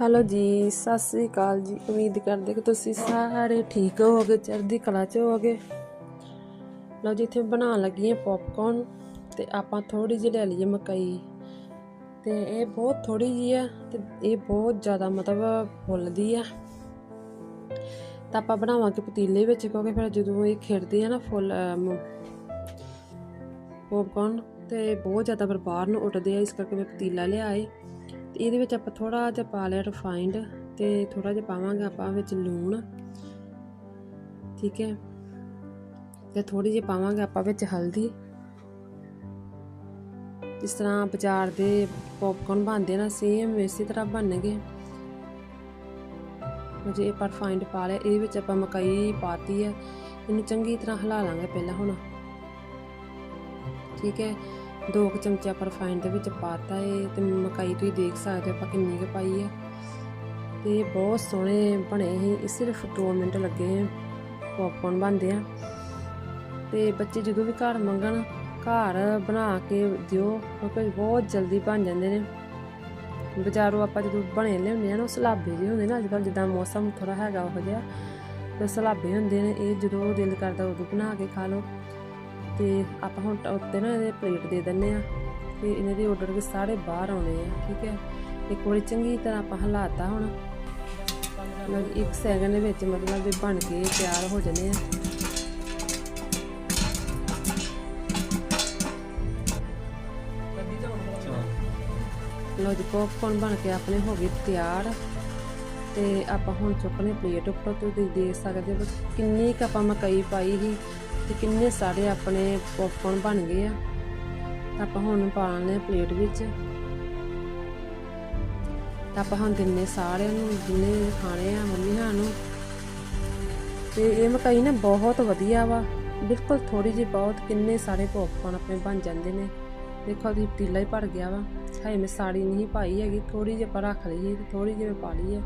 Hello ਜੀ, ਸਤਿ ਸ੍ਰੀ ਅਕਾਲ ਜੀ। ਉਮੀਦ ਕਰਦੇ ਕਿ ਤੁਸੀਂ ਸਾਰੇ ਠੀਕ ਹੋਵੋਗੇ, ਚੜ੍ਹਦੀ ਕਲਾ ਚ ਹੋਵੋਗੇ। ਲਓ ਜੀ, ਇੱਥੇ ਬਣਾਉਣ ਲੱਗੀ ਹਾਂ ਪੌਪਕੌਰਨ ਤੇ ਆਪਾਂ ਥੋੜੀ ਜਿਹੀ ਲੈ ਲਈਏ ਮਕਈ। ਤੇ ਇਹ ਬਹੁਤ ਥੋੜੀ ਜਿਹੀ ਆ ਤੇ ਇਹ ਬਹੁਤ ਜ਼ਿਆਦਾ ਮਤਲਬ ਫੁੱਲਦੀ ਆ। ਤਾਂ ਆਪਾਂ ਬਣਾਵਾਂਗੇ ਪਤੀਲੇ ਵਿੱਚ, ਕਿਉਂਕਿ ਫਿਰ ਜਦੋਂ ਇਹ ਖਿੜਦੇ ਆ ਨਾ ਫੁੱਲ ਪੌਪਕੌਰਨ ਤੇ ਬਹੁਤ ਜ਼ਿਆਦਾ ਫਿਰ ਬਾਹਰ ਨੂੰ ਉੱਡਦੇ ਆ, ਇਸ ਕਰਕੇ ਮੈਂ ਪਤੀਲਾ ਲਿਆਏ। ਤੇ ਇਹਦੇ ਵਿੱਚ ਆਪਾਂ ਥੋੜਾ ਜਿਹਾ ਪਾ ਲਿਆ ਰਿਫਾਈਂਡ ਤੇ ਥੋੜਾ ਜਿਹਾ ਪਾਵਾਂਗੇ ਆਪਾਂ ਵਿੱਚ ਲੂਣ, ਠੀਕ ਹੈ। ਤੇ ਥੋੜੀ ਜਿਹੀ ਪਾਵਾਂਗੇ ਆਪਾਂ ਵਿੱਚ ਹਲਦੀ। ਜਿਸ ਤਰ੍ਹਾਂ ਬਾਜ਼ਾਰ ਦੇ ਪੌਪਕੌਰਨ ਬਣਦੇ ਨਾ ਸੇਮ ਇਸੇ ਤਰ੍ਹਾਂ ਬਣਨਗੇ। ਜੇ ਆਪਾਂ ਰਿਫਾਈਂਡ ਪਾ ਲਿਆ, ਇਹਦੇ ਵਿੱਚ ਆਪਾਂ ਮਕਈ ਪਾਤੀ ਹੈ। ਇਹਨੂੰ ਚੰਗੀ ਤਰ੍ਹਾਂ ਹਿਲਾ ਲਾਂਗੇ ਪਹਿਲਾਂ ਹੁਣ। ਠੀਕ ਹੈ। ਦੋ ਕੁ ਚਮਚੇ ਆਪਾਂ ਰਿਫਾਈਨ ਦੇ ਵਿੱਚ ਪਾਤਾ ਏ ਤੇ ਮਕਾਈ ਤੁਸੀਂ ਦੇਖ ਸਕਦੇ ਹੋ ਆਪਾਂ ਕਿੰਨੀ ਕੁ ਪਾਈ ਹੈ ਤੇ ਬਹੁਤ ਸੋਹਣੇ ਬਣੇ ਸੀ, ਇਹ ਸਿਰਫ 2 ਮਿੰਟ ਲੱਗੇ ਪੌਪਕੌਰਨ ਬਣਦੇ ਆ। ਤੇ ਬੱਚੇ ਜਦੋਂ ਵੀ ਘਰ ਮੰਗਣ, ਘਰ ਬਣਾ ਕੇ ਦਿਓ, ਕਿਉਂਕਿ ਬਹੁਤ ਜਲਦੀ ਬਣ ਜਾਂਦੇ ਨੇ। ਬਾਜ਼ਾਰੋਂ ਆਪਾਂ ਜਦੋਂ ਬਣੇ ਲਿਆਉਂਦੇ ਆ ਨਾ, ਉਹ ਸਲਾਬੇ ਜਿਹੇ ਹੁੰਦੇ ਨਾ ਅੱਜ ਕੱਲ੍ਹ ਜਿੱਦਾਂ ਮੌਸਮ ਥੋੜਾ ਹੈਗਾ ਉਹ ਜਿਹਾ, ਤੇ ਸਲਾਬੇ ਹੁੰਦੇ ਨੇ, ਇਹ ਜਦੋਂ ਦਿਲ ਕਰਦਾ ਉਦੋਂ ਬਣਾ ਕੇ ਖਾ ਲਓ। ਤੇ ਆਪਾਂ ਹੁਣ ਟ- ਉੱਤੇ ਨਾ ਇਹਦੇ ਪਲੇਟ ਦੇ ਦਿੰਨੇ ਆ ਤੇ ਇਹਨਾਂ ਦੇ ਆਰਡਰ ਕੇ ਸਾਰੇ ਬਾਹਰ ਆਉਣੇ ਆ, ਠੀਕ ਹੈ? ਇੱਕ ਵਾਰੀ ਚੰਗੀ ਤਰ੍ਹਾਂ ਆਪਾਂ ਹਲਾਤਾ ਹੁਣ। ਮਤਲਬ ਇੱਕ ਸੈਕਿੰਡ ਦੇ ਵਿੱਚ ਮਤਲਬ ਵੀ ਬਣ ਕੇ ਤਿਆਰ ਹੋ ਜਾਂਦੇ ਆ। ਲੋ ਜੀ ਪੌਪਕੌਰਨ ਬਣ ਕੇ ਆਪਣੇ ਹੋ ਗਏ ਤਿਆਰ। ਤੇ ਆਪਾਂ ਹੁਣ ਚੁੱਕਨੇ ਪਲੇਟ ਉੱਪਰ, ਤੁਸੀਂ ਦੇਖ ਸਕਦੇ ਹੋ ਕਿੰਨੀ ਕੁ ਆਪਾਂ ਮਕਈ ਪਾਈ ਸੀ। ਤੇ ਕਿੰਨੇ ਸਾਰੇ ਆਪਣੇ ਪੌਪਕੌਰਨ ਬਣ ਗਏ ਆ। ਆਪਾਂ ਹੁਣ ਪਾ ਲੈਣੇ ਪਲੇਟ ਵਿੱਚ। ਤਾਂ ਆਪਾਂ ਹੁਣ ਦਿੰਨੇ ਸਾਰਿਆਂ ਨੂੰ, ਜਿੰਨੇ ਖਾਣੇ ਆ ਮੰਮੀ ਹਾਂ ਨੂੰ। ਤੇ ਇਹ ਮਕਾਈ ਨਾ ਬਹੁਤ ਵਧੀਆ ਵਾ। ਬਿਲਕੁਲ ਥੋੜੀ ਜਿਹੀ ਬਹੁਤ, ਕਿੰਨੇ ਸਾਰੇ ਪੌਪਕੌਰਨ ਆਪਣੇ ਬਣ ਜਾਂਦੇ ਨੇ। ਦੇਖੋ ਦੀ ਪਤੀਲਾ ਹੀ ਭਰ ਗਿਆ ਵਾ। ਹਾਏ ਮੈਂ ਸਾੜੀ ਨਹੀਂ ਪਾਈ ਹੈਗੀ ਥੋੜੀ ਜਿਹੀ ਆਪਾਂ ਰੱਖ ਲਈ ਸੀ ਤੇ ਥੋੜੀ ਜਿਹੀ ਮੈਂ ਪਾ ਲਈ ਹੈ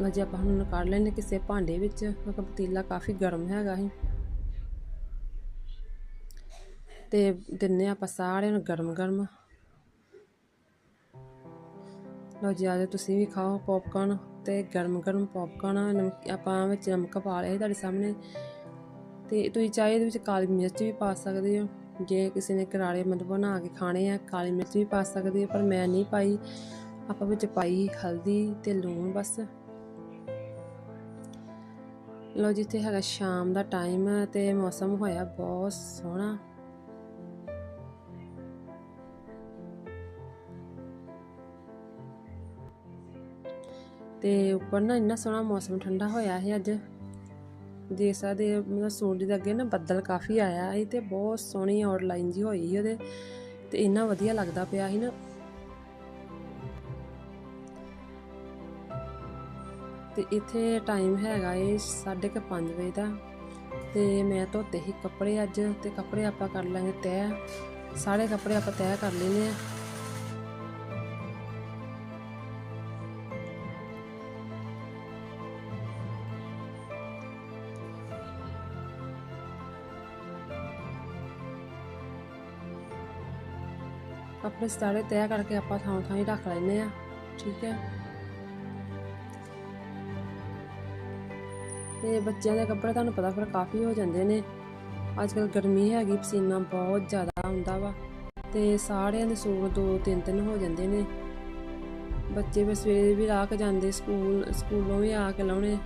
ਲਓ ਜੀ ਆਪਾਂ ਹੁਣ ਕੱਢ ਲੈਣੇ ਕਿਸੇ ਭਾਂਡੇ ਵਿੱਚ, ਕਿਉਂਕਿ ਪਤੀਲਾ ਕਾਫੀ ਗਰਮ ਹੈਗਾ ਸੀ। ਤੇ ਦਿੰਨੇ ਆਪਾਂ ਸਾਰਿਆਂ ਨੂੰ ਗਰਮ ਗਰਮ। ਲਓ ਜੀ ਆਜੋ ਤੁਸੀਂ ਵੀ ਖਾਓ ਪੌਪਕਾਰਨ ਤੇ ਗਰਮ ਗਰਮ ਪੌਪਕਾਰਨ ਆਪਾਂ ਵਿੱਚ ਨਮਕ ਪਾ ਲਿਆ ਸੀ ਤੁਹਾਡੇ ਸਾਹਮਣੇ। ਤੇ ਤੁਸੀਂ ਚਾਹੇ ਇਹਦੇ ਵਿੱਚ ਕਾਲੀ ਮਿਰਚ ਵੀ ਪਾ ਸਕਦੇ ਹੋ। ਜੇ ਕਿਸੇ ਨੇ ਕਰਾਰੇ ਮਤਲਬ ਬਣਾ ਕੇ ਖਾਣੇ ਆ, ਕਾਲੀ ਮਿਰਚ ਵੀ ਪਾ ਸਕਦੇ ਹੋ, ਪਰ ਮੈਂ ਨਹੀਂ ਪਾਈ। ਆਪਾਂ ਵਿੱਚ ਪਾਈ ਹਲਦੀ ਤੇ ਲੂਣ ਬਸ। ਲੋ ਜਿੱਥੇ ਹੈਗਾ ਸ਼ਾਮ ਦਾ ਟਾਈਮ ਤੇ ਮੌਸਮ ਹੋਇਆ ਬਹੁਤ ਸੋਹਣਾ। ਤੇ ਉੱਪਰ ਨਾ ਇੰਨਾ ਸੋਹਣਾ ਮੌਸਮ ਠੰਡਾ ਹੋਇਆ ਹੈ ਅੱਜ। ਦੇਖ ਸਕਦੇ ਮਤਲਬ ਸੂਰਜ ਦੇ ਅੱਗੇ ਨਾ ਬੱਦਲ ਕਾਫੀ ਆਇਆ ਸੀ ਤੇ ਬਹੁਤ ਸੋਹਣੀ ਆਊਟਲਾਈਨ ਜੀ ਹੋਈ ਸੀ ਉਹਦੇ। ਤੇ ਇੰਨਾ ਵਧੀਆ ਲੱਗਦਾ ਪਿਆ ਸੀ ਨਾ। ਤੇ ਇੱਥੇ ਟਾਈਮ ਹੈਗਾ ਏ 5:30 ਵਜੇ ਦਾ। ਤੇ ਮੈਂ ਧੋਤੇ ਹੀ ਕੱਪੜੇ ਅੱਜ ਤੇ ਕੱਪੜੇ ਆਪਾਂ ਕਰ ਲਾਂਗੇ ਤੈਅ ਸਾਰੇ ਕੱਪੜੇ ਆਪਾਂ ਤੈਅ ਕਰ ਲੈਨੇ ਆ ਆਪਣੇ ਸਾਰੇ ਤੈਅ ਕਰਕੇ ਆਪਾਂ ਥਾਂ ਥਾਂ ਹੀ ਰੱਖ ਲੈਨੇ ਆ ਠੀਕ ਹੈ। ਤੇ ਬੱਚਿਆਂ ਦੇ ਕੱਪੜੇ ਤੁਹਾਨੂੰ ਪਤਾ ਫਿਰ ਕਾਫੀ ਹੋ ਜਾਂਦੇ ਨੇ। ਅੱਜ ਕੱਲ ਗਰਮੀ ਹੈਗੀ, ਪਸੀਨਾ ਬਹੁਤ ਜ਼ਿਆਦਾ ਆਉਂਦਾ ਵਾ ਤੇ ਸਾਰਿਆਂ ਦੇ ਸੂਟ ਦੋ ਤਿੰਨ ਤਿੰਨ ਹੋ ਜਾਂਦੇ ਨੇ। ਬੱਚੇ ਵੀ ਸਵੇਰੇ ਵੀ ਲਾ ਕੇ ਜਾਂਦੇ, ਸਕੂਲ, ਸਕੂਲੋਂ ਵੀ ਆ ਕੇ ਲਾਉਣੇ।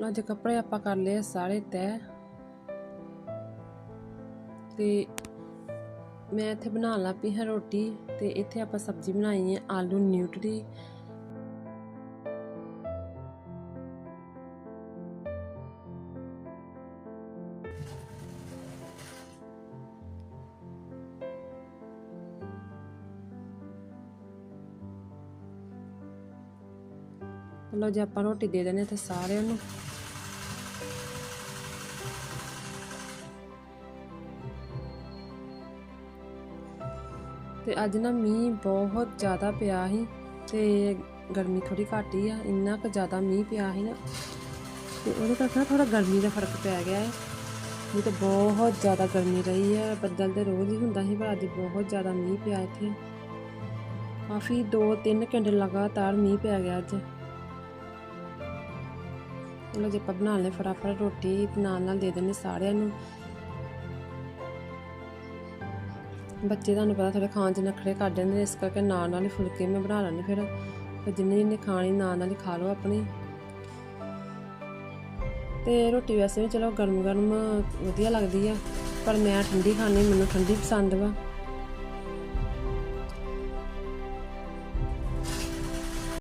ਲਓ ਜੇ ਕੱਪੜੇ ਆਪਾਂ ਕਰ ਲਏ ਸਾਰੇ ਤੈਅ ਤੇ ਮੈਂ ਇੱਥੇ ਬਣਾ ਲੱਗ ਪਈ ਹਾਂ ਰੋਟੀ ਤੇ ਇੱਥੇ ਆਪਾਂ ਸਬਜ਼ੀ ਬਣਾਈ ਹੈ ਆਲੂ ਨਿਊਟਰੀ। ਲਓ ਜੇ ਆਪਾਂ ਰੋਟੀ ਦੇ ਦੇਣੇ ਤੇ ਸਾਰਿਆਂ ਨੂੰ। ਤੇ ਅੱਜ ਨਾ ਮੀਂਹ ਬਹੁਤ ਜ਼ਿਆਦਾ ਪਿਆ ਸੀ ਤੇ ਗਰਮੀ ਥੋੜੀ ਘੱਟ ਹੀ ਆ, ਇੰਨਾ ਕੁ ਜ਼ਿਆਦਾ ਮੀਂਹ ਪਿਆ ਸੀ ਨਾ। ਤੇ ਉਹਦੇ ਕਰਕੇ ਨਾ ਥੋੜਾ ਗਰਮੀ ਦਾ ਫ਼ਰਕ ਪੈ ਗਿਆ ਹੈ। ਨਹੀਂ ਤਾਂ ਬਹੁਤ ਜ਼ਿਆਦਾ ਗਰਮੀ ਰਹੀ ਹੈ, ਬੱਦਲ ਤੇ ਰੋਜ਼ ਹੀ ਹੁੰਦਾ ਸੀ, ਪਰ ਅੱਜ ਬਹੁਤ ਜ਼ਿਆਦਾ ਮੀਂਹ ਪਿਆ ਇੱਥੇ। ਕਾਫੀ 2-3 ਘੰਟੇ ਲਗਾਤਾਰ ਮੀਂਹ ਪੈ ਗਿਆ ਅੱਜ। ਚਲੋ ਜੇ ਆਪਾਂ ਬਣਾ ਲੈ ਫਟਾਫਟ ਰੋਟੀ, ਨਾਲ ਨਾਲ ਦੇ ਦਿੰਦੇ ਸਾਰਿਆਂ ਨੂੰ। ਬੱਚੇ ਤੁਹਾਨੂੰ ਪਤਾ ਥੋੜੇ ਖਾਣ ਚ ਨਖਰੇ ਕਰ ਦਿੰਦੇ ਨੇ, ਇਸ ਕਰਕੇ ਨਾਲ ਨਾਲ ਹੀ ਫੁਲਕੇ ਮੈਂ ਬਣਾ ਲੈਂਦੀ, ਫਿਰ ਫਿਰ ਜਿੰਨੇ ਜਿੰਨੇ ਖਾਣੀ ਨਾਲ ਨਾਲ ਹੀ ਖਾ ਲਓ ਆਪਣੀ। ਤੇ ਰੋਟੀ ਵੈਸੇ ਵੀ ਚਲੋ ਗਰਮ ਗਰਮ ਵਧੀਆ ਲੱਗਦੀ ਆ, ਪਰ ਮੈਂ ਠੰਡੀ ਖਾਣੀ ਮੈਨੂੰ ਠੰਡੀ ਪਸੰਦ ਵਾ।